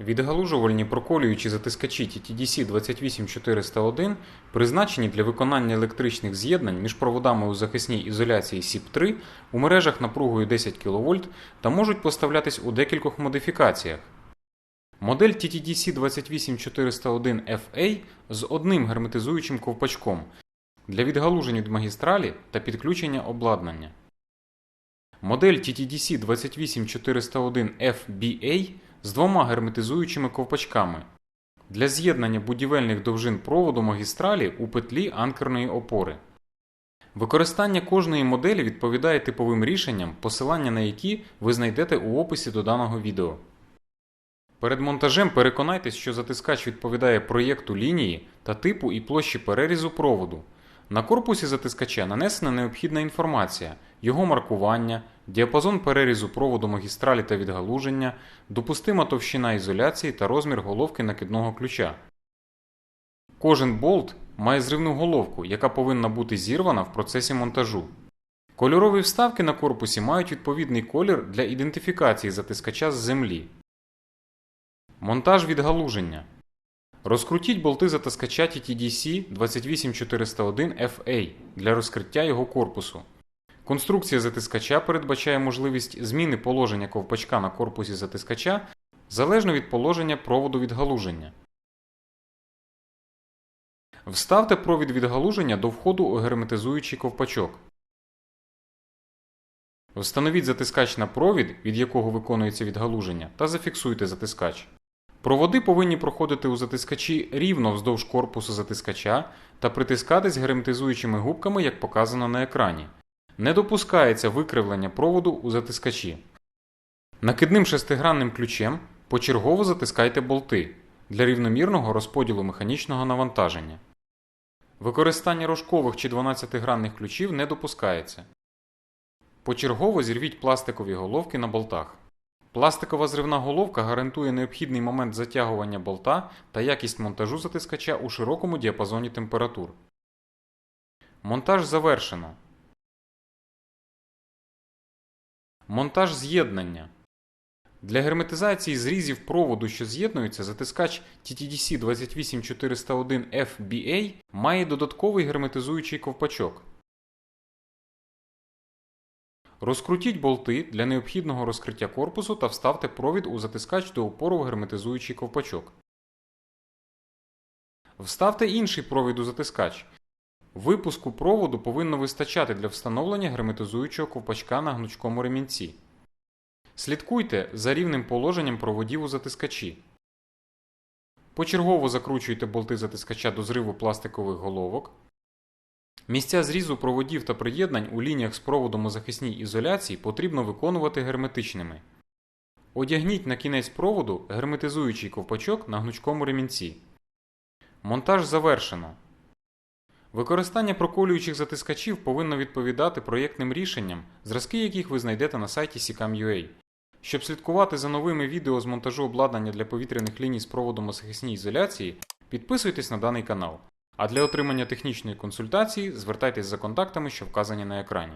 Відгалужувальні проколюючі затискачі TTDC 28401 призначені для виконання електричних з'єднань між проводами у захисній ізоляції SIP3 у мережах напругою 10 кВт та можуть поставлятись у декількох модифікаціях. Модель TTDC 28401 FA з одним герметизуючим ковпачком для відгалужень від магістралі та підключення обладнання. Модель TTDC 28401 FBA з двома герметизуючими ковпачками для з'єднання будівельних довжин проводу магістралі у петлі анкерної опори. Використання кожної моделі відповідає типовим рішенням, посилання на які ви знайдете у описі до даного відео. Перед монтажем переконайтесь, що затискач відповідає проєкту лінії та типу і площі перерізу проводу. На корпусі затискача нанесена необхідна інформація, його маркування, діапазон перерізу проводу магістралі та відгалуження, допустима товщина ізоляції та розмір головки накидного ключа. Кожен болт має зривну головку, яка повинна бути зірвана в процесі монтажу. Кольорові вставки на корпусі мають відповідний колір для ідентифікації затискача з землі. Монтаж відгалуження. Розкрутіть болти затискача TTDC 28401 FA для розкриття його корпусу. Конструкція затискача передбачає можливість зміни положення ковпачка на корпусі затискача залежно від положення проводу відгалуження. Вставте провід відгалуження до входу у герметизуючий ковпачок. Встановіть затискач на провід, від якого виконується відгалуження, та зафіксуйте затискач. Проводи повинні проходити у затискачі рівно вздовж корпусу затискача та притискатись герметизуючими губками, як показано на екрані. Не допускається викривлення проводу у затискачі. Накидним шестигранним ключем почергово затискайте болти для рівномірного розподілу механічного навантаження. Використання рожкових чи 12-гранних ключів не допускається. Почергово зірвіть пластикові головки на болтах. Пластикова зривна головка гарантує необхідний момент затягування болта та якість монтажу затискача у широкому діапазоні температур. Монтаж завершено. Монтаж з'єднання. Для герметизації зрізів проводу, що з'єднуються, затискач TTDC 28401 FBA має додатковий герметизуючий ковпачок. Розкрутіть болти для необхідного розкриття корпусу та вставте провід у затискач до опору в герметизуючий ковпачок. Вставте інший провід у затискач. Випуску проводу повинно вистачати для встановлення герметизуючого ковпачка на гнучкому ремінці. Слідкуйте за рівним положенням проводів у затискачі. Почергово закручуйте болти затискача до зриву пластикових головок. Місця зрізу проводів та приєднань у лініях з проводом у захисній ізоляції потрібно виконувати герметичними. Одягніть на кінець проводу герметизуючий ковпачок на гнучкому ремінці. Монтаж завершено. Використання проколюючих затискачів повинно відповідати проєктним рішенням, зразки яких ви знайдете на сайті SICAM.ua. Щоб слідкувати за новими відео з монтажу обладнання для повітряних ліній з проводом у захисній ізоляції, підписуйтесь на даний канал. А для отримання технічної консультації звертайтесь за контактами, що вказані на екрані.